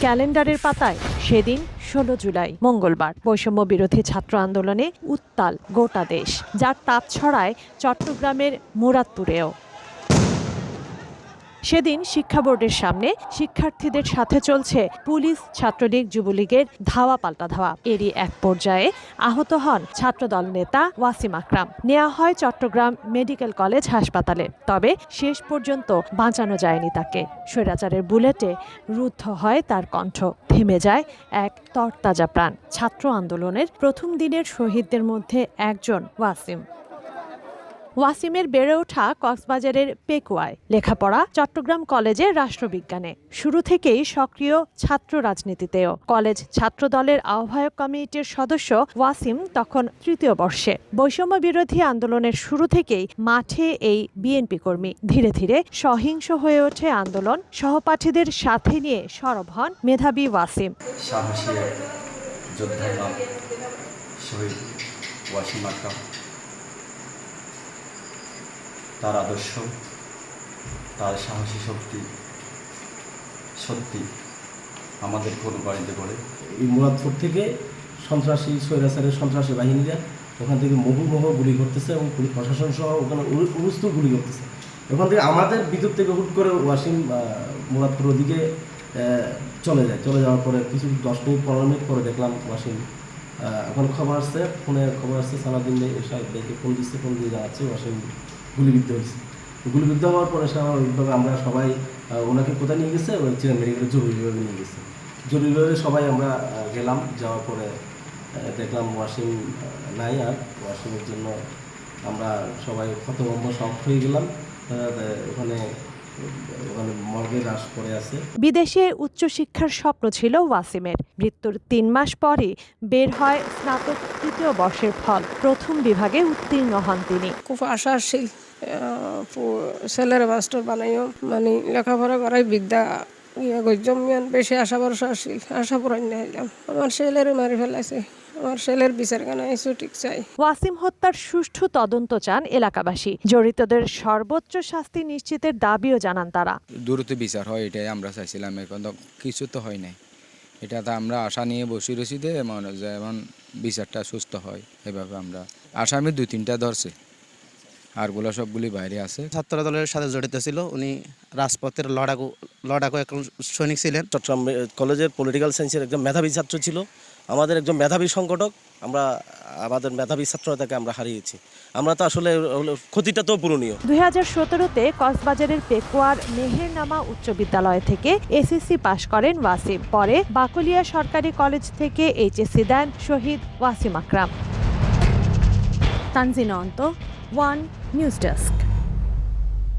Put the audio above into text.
ক্যালেন্ডারের পাতায় সেদিন ষোলো জুলাই, মঙ্গলবার। বৈষম্য বিরোধী ছাত্র আন্দোলনে উত্তাল গোটা দেশ। যার তাপ ছড়ায় চট্টগ্রামের মুরাদপুরেও। সেদিন শিক্ষা বোর্ডের সামনে শিক্ষার্থীদের সাথে চলছে পুলিশ, ছাত্রলীগ, যুবলীগের ধাওয়া পাল্টা ধাওয়া। এরই এক পর্যায়ে আহত হন ছাত্রদল নেতা ওয়াসিম আকরাম। নেওয়া হয় চট্টগ্রাম মেডিকেল কলেজ হাসপাতালে। তবে শেষ পর্যন্ত বাঁচানো যায়নি তাকে। স্বৈরাচারের বুলেটে রুদ্ধ হয় তার কণ্ঠ। থেমে যায় এক তরতাজা প্রাণ। ছাত্র আন্দোলনের প্রথম দিনের শহীদদের মধ্যে একজন ওয়াসিম। ওয়াসিমের বেড়ে ওঠা কক্সবাজারের পেকুয়ায়। লেখাপড়া চট্টগ্রাম কলেজে রাষ্ট্রবিজ্ঞানে। শুরু থেকেই সক্রিয় ছাত্র রাজনীতিতেও। কলেজ ছাত্র দলের আহ্বায়ক কমিটির সদস্য ওয়াসিম তখন তৃতীয় বর্ষে। বৈষম্য বিরোধী আন্দোলনের শুরু থেকেই মাঠে এই বিএনপি কর্মী। ধীরে ধীরে সহিংস হয়ে ওঠে আন্দোলন। সহপাঠীদের সাথে নিয়ে সরব হন মেধাবী ওয়াসিম। সাহসী নাম। শহীদ ওয়াসিম আকরাম। তার আদর্শ, তার সাহসী শক্তি সত্যি আমাদের অনুপ্রাণিত করে এই মুরাদপুর থেকে সন্ত্রাসী, স্বৈরাচারের সন্ত্রাসী বাহিনীরা ওখান থেকে বহু গুলি করতেছে এবং পুলিশ প্রশাসন সহ ওখানে উরুস্ত গুলি করতেছে। ওখান থেকে আমাদের বিদ্যুৎ থেকে হুট করে ওয়াসিম মুরাদপুর ওদিকে চলে যায়। চলে যাওয়ার পরে কিছু দশ মিনিট, পনেরো মিনিট পরে দেখলাম ওয়াসিম ওখানে খবর আসছে, ফোনে খবর আসছে সালাদিন এসব দেখে ফোন দিচ্ছে ফোন দিয়ে জানাচ্ছে ওয়াসিম গুলিবিদ্ধ হয়েছে। গুলিবিদ্ধ হওয়ার পরে স্বাভাবিকভাবে আমরা সবাই ওনাকে কোথায় নিয়ে গেছে? ওই চিরা মেডিকেলের জরুরি বিভাগে নিয়ে গেছে। জরুরি বিভাগে সবাই আমরা গেলাম। যাওয়ার পরে দেখলাম ওয়াশিং নাই আর। ওয়াশিংয়ের জন্য আমরা সবাই ক্ষতভম্ব সব হয়ে গেলাম। ওখানে ওখানে উচ্চ শিক্ষার বিদেশে উচ্চশিক্ষার স্বপ্ন ছিল ওয়াসিমের। মৃত্যুর তিন মাস পরে বের হয় স্নাতক তৃতীয় বর্ষের ফল। প্রথম বিভাগে উত্তীর্ণ হন তিনি। খুব আশাশীল ছেলের মাস্টার বানাইও মানে লেখাপড়া করাই বিদ্যা ইয়ে গজ্জম মিয়ান বেশি আশা ভরসা আসছিল আশা পূরণ হইলাম। আমার ছেলের মারি ফেলাইছে আমার ছেলের বিচার কেন ঠিক চাই। ওয়াসিম হত্যার সুষ্ঠু তদন্ত চান এলাকাবাসী। জড়িতদের সর্বোচ্চ শাস্তি নিশ্চিতের দাবিও জানান তারা। দ্রুত বিচার হয় এটাই আমরা চাইছিলাম এখন তো কিছু তো হয় নাই। এটা তো আমরা আশা নিয়ে বসে রয়েছি যে মনে যেমন বিচারটা সুস্থ হয় এভাবে আমরা আসামি দুই তিনটা ধরছে। আরগুলো সবগুলি বাইরে আছে। ছাত্র দলের সাথে জড়িত ছিল। উনি রাজপথের লড়াকু লড়াকু একজন সৈনিক ছিলেন। চট্টগ্রাম কলেজের পলিটিক্যাল সায়েন্সের একজন মেধাবী ছাত্র ছিল। আমাদের একজন মেধাবী সংগঠক। আমরা আমাদের মেধাবী ছাত্রতাকে আমরা হারিয়েছি। আমরা তো আসলে ক্ষতিটা তো পূরণীয়। দুই হাজার সতেরোতে কক্সবাজারের পেকুয়ার মেহেরনামা উচ্চ বিদ্যালয় থেকে এসএসসি পাশ করেন ওয়াসিম। পরে বাকলিয়া সরকারি কলেজ থেকে এইচএসসি দেন Shahid Wasim Akram. Tanzina Anta One News Desk.